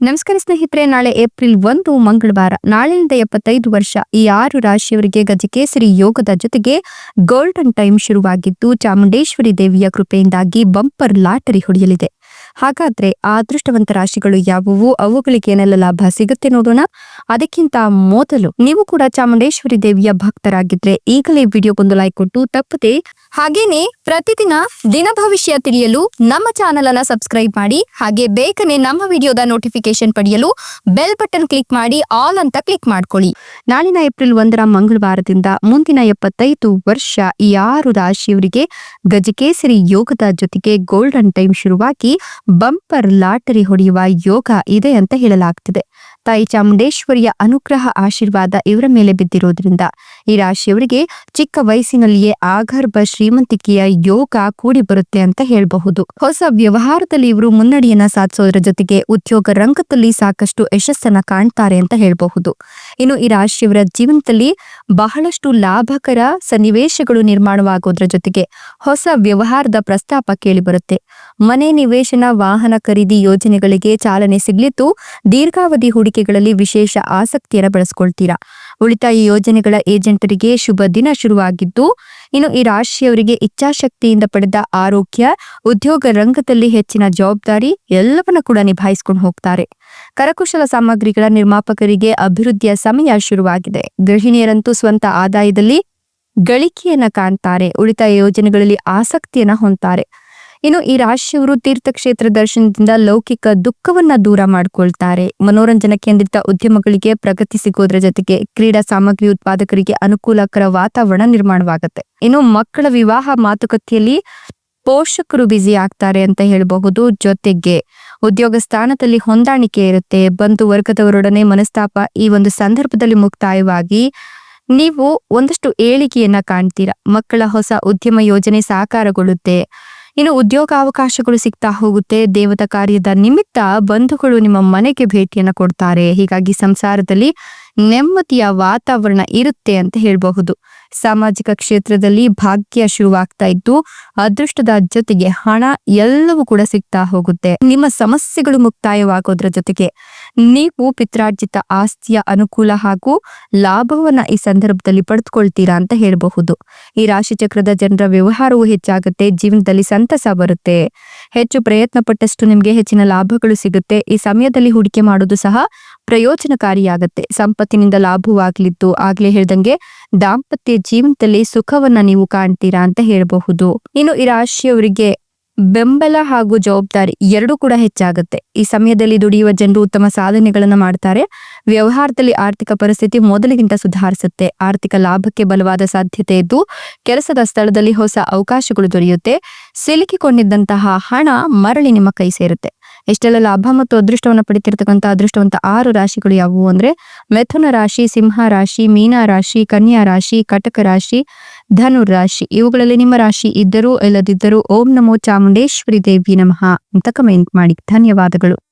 ನಮಸ್ಕಾರ ಸ್ನೇಹಿತರೆ, ನಾಳೆ ಏಪ್ರಿಲ್ ಒಂದು, ಮಂಗಳವಾರ ನಾಳೆಯಿಂದ ಎಪ್ಪತ್ತೈದು ವರ್ಷ, ಈ ಆರು ರಾಶಿಯವರಿಗೆ ಗಜಕೇಸರಿ ಯೋಗದ ಜೊತೆಗೆ ಗೋಲ್ಡನ್ ಟೈಮ್ ಶುರುವಾಗಿದ್ದು, ಚಾಮುಂಡೇಶ್ವರಿ ದೇವಿಯ ಕೃಪೆಯಿಂದಾಗಿ ಬಂಪರ್ ಲಾಟರಿ ಹೊಡೆಯಲಿದೆ. ಹಾಗಾದ್ರೆ ಆ ಅದೃಷ್ಟವಂತ ರಾಶಿಗಳು ಯಾವುವು? ಅವುಗಳಿಗೆ ಏನೆಲ್ಲ ಲಾಭ ಸಿಗುತ್ತೆ ನೋಡೋಣ. ಅದಕ್ಕಿಂತ ಮೊದಲು ನೀವು ಕೂಡ ಚಾಮುಂಡೇಶ್ವರಿ ದೇವಿಯ ಭಕ್ತರಾಗಿದ್ರೆ ಈಗಲೇ ವಿಡಿಯೋಗೊಂದು ಲೈಕ್ ಕೊಟ್ಟು, ತಪ್ಪದೆ ಹಾಗೇನೆ ಪ್ರತಿದಿನ ದಿನ ಭವಿಷ್ಯ ತಿಳಿಯಲು ನಮ್ಮ ಚಾನೆಲ್ ಅನ್ನ ಸಬ್ಸ್ಕ್ರೈಬ್ ಮಾಡಿ, ಹಾಗೆ ಬೇಗನೆ ನಮ್ಮ ವಿಡಿಯೋದ ನೋಟಿಫಿಕೇಶನ್ ಪಡೆಯಲು ಬೆಲ್ ಬಟನ್ ಕ್ಲಿಕ್ ಮಾಡಿ ಆಲ್ ಅಂತ ಕ್ಲಿಕ್ ಮಾಡ್ಕೊಳ್ಳಿ. ನಾಳಿನ ಏಪ್ರಿಲ್ ಒಂದರ ಮಂಗಳವಾರದಿಂದ ಮುಂದಿನ ಎಪ್ಪತ್ತೈದು ವರ್ಷ ಈ ಆರು ರಾಶಿಯವರಿಗೆ ಗಜಕೇಸರಿ ಯೋಗದ ಜೊತೆಗೆ ಗೋಲ್ಡನ್ ಟೈಮ್ ಶುರುವಾಗಿ ಬಂಪರ್ ಲಾಟರಿ ಹೊಡೆಯುವ ಯೋಗ ಇದೆ ಅಂತ ಹೇಳಲಾಗ್ತಿದೆ. ತಾಯಿ ಚಾಮುಂಡೇಶ್ವರಿಯ ಅನುಗ್ರಹ ಆಶೀರ್ವಾದ ಇವರ ಮೇಲೆ ಬಿದ್ದಿರೋದ್ರಿಂದ ಈ ರಾಶಿಯವರಿಗೆ ಚಿಕ್ಕ ವಯಸ್ಸಿನಲ್ಲಿಯೇ ಆಗರ್ಭ ಶ್ರೀಮಂತಿಕೆಯ ಯೋಗ ಕೂಡಿ ಬರುತ್ತೆ ಅಂತ ಹೇಳಬಹುದು. ಹೊಸ ವ್ಯವಹಾರದಲ್ಲಿ ಇವರು ಮುನ್ನಡೆಯನ್ನ ಸಾಧಿಸೋದ್ರ ಜೊತೆಗೆ ಉದ್ಯೋಗ ರಂಗದಲ್ಲಿ ಸಾಕಷ್ಟು ಯಶಸ್ಸನ್ನ ಕಾಣ್ತಾರೆ ಅಂತ ಹೇಳಬಹುದು. ಇನ್ನು ಈ ರಾಶಿಯವರ ಜೀವನದಲ್ಲಿ ಬಹಳಷ್ಟು ಲಾಭಕರ ಸನ್ನಿವೇಶಗಳು ನಿರ್ಮಾಣವಾಗೋದ್ರ ಜೊತೆಗೆ ಹೊಸ ವ್ಯವಹಾರದ ಪ್ರಸ್ತಾಪ ಕೇಳಿಬರುತ್ತೆ. ಮನೆ ನಿವೇಶನ, ವಾಹನ ಖರೀದಿ ಯೋಜನೆಗಳಿಗೆ ಚಾಲನೆ ಸಿಗ್ಲಿದ್ದು ದೀರ್ಘಾವಧಿ ಹೂಡಿಕೆಗಳಲ್ಲಿ ವಿಶೇಷ ಆಸಕ್ತಿಯನ್ನು ಬೆಳೆಸ್ಕೊಳ್ತೀರಾ. ಉಳಿತಾಯ ಯೋಜನೆಗಳ ಏಜೆಂಟರಿಗೆ ಶುಭ ದಿನ ಶುರುವಾಗಿದ್ದು, ಇನ್ನು ಈ ರಾಶಿಯವರಿಗೆ ಇಚ್ಛಾಶಕ್ತಿಯಿಂದ ಪಡೆದ ಆರೋಗ್ಯ, ಉದ್ಯೋಗ ರಂಗದಲ್ಲಿ ಹೆಚ್ಚಿನ ಜವಾಬ್ದಾರಿ ಎಲ್ಲವನ್ನ ಕೂಡ ನಿಭಾಯಿಸಿಕೊಂಡು ಹೋಗ್ತಾರೆ. ಕರಕುಶಲ ಸಾಮಗ್ರಿಗಳ ನಿರ್ಮಾಪಕರಿಗೆ ಅಭಿವೃದ್ಧಿಯ ಸಮಯ ಶುರುವಾಗಿದೆ. ಗೃಹಿಣಿಯರಂತೂ ಸ್ವಂತ ಆದಾಯದಲ್ಲಿ ಗಳಿಕೆಯನ್ನ ಕಾಣ್ತಾರೆ. ಉಳಿತಾಯ ಯೋಜನೆಗಳಲ್ಲಿ ಆಸಕ್ತಿಯನ್ನ ಹೊಂದ್ತಾರೆ. ಇನ್ನು ಈ ರಾಶಿಯವರು ತೀರ್ಥಕ್ಷೇತ್ರ ದರ್ಶನದಿಂದ ಲೌಕಿಕ ದುಃಖವನ್ನ ದೂರ ಮಾಡ್ಕೊಳ್ತಾರೆ. ಮನೋರಂಜನಾ ಕೇಂದ್ರಿತ ಉದ್ಯಮಗಳಿಗೆ ಪ್ರಗತಿ ಸಿಗೋದ್ರ ಜೊತೆಗೆ ಕ್ರೀಡಾ ಸಾಮಗ್ರಿ ಉತ್ಪಾದಕರಿಗೆ ಅನುಕೂಲಕರ ವಾತಾವರಣ ನಿರ್ಮಾಣವಾಗುತ್ತೆ. ಇನ್ನು ಮಕ್ಕಳ ವಿವಾಹ ಮಾತುಕತೆಯಲ್ಲಿ ಪೋಷಕರು ಬ್ಯುಸಿ ಆಗ್ತಾರೆ ಅಂತ ಹೇಳಬಹುದು. ಜೊತೆಗೆ ಉದ್ಯೋಗ ಸ್ಥಾನದಲ್ಲಿ ಹೊಂದಾಣಿಕೆ ಇರುತ್ತೆ. ಬಂಧು ವರ್ಗದವರೊಡನೆ ಮನಸ್ತಾಪ ಈ ಒಂದು ಸಂದರ್ಭದಲ್ಲಿ ಮುಕ್ತಾಯವಾಗಿ ನೀವು ಒಂದಷ್ಟು ಏಳಿಗೆಯನ್ನ ಕಾಣ್ತೀರಾ. ಮಕ್ಕಳ ಹೊಸ ಉದ್ಯಮ ಯೋಜನೆ ಸಾಕಾರಗೊಳ್ಳುತ್ತೆ. ಇನ್ನು ಉದ್ಯೋಗಾವಕಾಶಗಳು ಸಿಗ್ತಾ ಹೋಗುತ್ತೆ. ದೇವತಾ ಕಾರ್ಯದ ನಿಮಿತ್ತ ಬಂಧುಗಳು ನಿಮ್ಮ ಮನೆಗೆ ಭೇಟಿಯನ್ನು ಕೊಡ್ತಾರೆ. ಹೀಗಾಗಿ ಸಂಸಾರದಲ್ಲಿ ನೆಮ್ಮದಿಯ ವಾತಾವರಣ ಇರುತ್ತೆ ಅಂತ ಹೇಳಬಹುದು. ಸಾಮಾಜಿಕ ಕ್ಷೇತ್ರದಲ್ಲಿ ಭಾಗ್ಯ ಶುರುವಾಗ್ತಾ ಇದ್ದು, ಅದೃಷ್ಟದ ಜೊತೆಗೆ ಹಣ ಎಲ್ಲವೂ ಕೂಡ ಸಿಗ್ತಾ ಹೋಗುತ್ತೆ. ನಿಮ್ಮ ಸಮಸ್ಯೆಗಳು ಮುಕ್ತಾಯವಾಗೋದ್ರ ಜೊತೆಗೆ ನೀವು ಪಿತ್ರಾರ್ಜಿತ ಆಸ್ತಿಯ ಅನುಕೂಲ ಹಾಗೂ ಲಾಭವನ್ನ ಈ ಸಂದರ್ಭದಲ್ಲಿ ಪಡೆದುಕೊಳ್ತೀರಾ ಅಂತ ಹೇಳಬಹುದು. ಈ ರಾಶಿ ಚಕ್ರದ ಜನರ ವ್ಯವಹಾರವು ಹೆಚ್ಚಾಗುತ್ತೆ, ಜೀವನದಲ್ಲಿ ಸಂತಸ ಬರುತ್ತೆ. ಹೆಚ್ಚು ಪ್ರಯತ್ನ ಪಟ್ಟಷ್ಟು ನಿಮ್ಗೆ ಹೆಚ್ಚಿನ ಲಾಭಗಳು ಸಿಗುತ್ತೆ. ಈ ಸಮಯದಲ್ಲಿ ಹೂಡಿಕೆ ಮಾಡೋದು ಸಹ ಪ್ರಯೋಜನಕಾರಿಯಾಗತ್ತೆ. ಸಂಪತ್ತಿನಿಂದ ಲಾಭವಾಗ್ಲಿದ್ದು ಆಗ್ಲೇ ಹೇಳ್ದಂಗೆ ದಾಂಪತ್ಯ ಜೀವನದಲ್ಲಿ ಸುಖವನ್ನ ನೀವು ಕಾಣ್ತೀರಾ ಅಂತ ಹೇಳಬಹುದು. ಇನ್ನು ಈ ರಾಶಿಯವರಿಗೆ ಬೆಂಬಲ ಹಾಗೂ ಜವಾಬ್ದಾರಿ ಎರಡೂ ಕೂಡ ಹೆಚ್ಚಾಗುತ್ತೆ. ಈ ಸಮಯದಲ್ಲಿ ದುಡಿಯುವ ಜನರು ಉತ್ತಮ ಸಾಧನೆಗಳನ್ನ ಮಾಡ್ತಾರೆ. ವ್ಯವಹಾರದಲ್ಲಿ ಆರ್ಥಿಕ ಪರಿಸ್ಥಿತಿ ಮೊದಲಿಗಿಂತ ಸುಧಾರಿಸುತ್ತೆ. ಆರ್ಥಿಕ ಲಾಭಕ್ಕೆ ಬಲವಾದ ಸಾಧ್ಯತೆ ಇದ್ದು ಕೆಲಸದ ಸ್ಥಳದಲ್ಲಿ ಹೊಸ ಅವಕಾಶಗಳು ದೊರೆಯುತ್ತೆ. ಸಿಲುಕಿಕೊಂಡಿದ್ದಂತಹ ಹಣ ಮರಳಿ ನಿಮ್ಮ ಕೈ ಸೇರುತ್ತೆ. ಎಷ್ಟೆಲ್ಲ ಲಾಭ ಮತ್ತು ಅದೃಷ್ಟವನ್ನು ಪಡಿತಿರ್ತಕ್ಕಂಥ ಅದೃಷ್ಟವಂತ ಆರು ರಾಶಿಗಳು ಯಾವುವು ಅಂದ್ರೆ ಮಿಥುನ ರಾಶಿ, ಸಿಂಹ ರಾಶಿ, ಮೀನಾ ರಾಶಿ, ಕನ್ಯಾ ರಾಶಿ, ಕಟಕ ರಾಶಿ, ಧನು ರಾಶಿ. ಇವುಗಳಲ್ಲಿ ನಿಮ್ಮ ರಾಶಿ ಇದ್ದರೂ ಇಲ್ಲದಿದ್ದರೂ ಓಂ ನಮೋ ಚಾಮುಂಡೇಶ್ವರಿ ದೇವಿ ನಮಃ ಅಂತ ಕಮೆಂಟ್ ಮಾಡಿ. ಧನ್ಯವಾದಗಳು.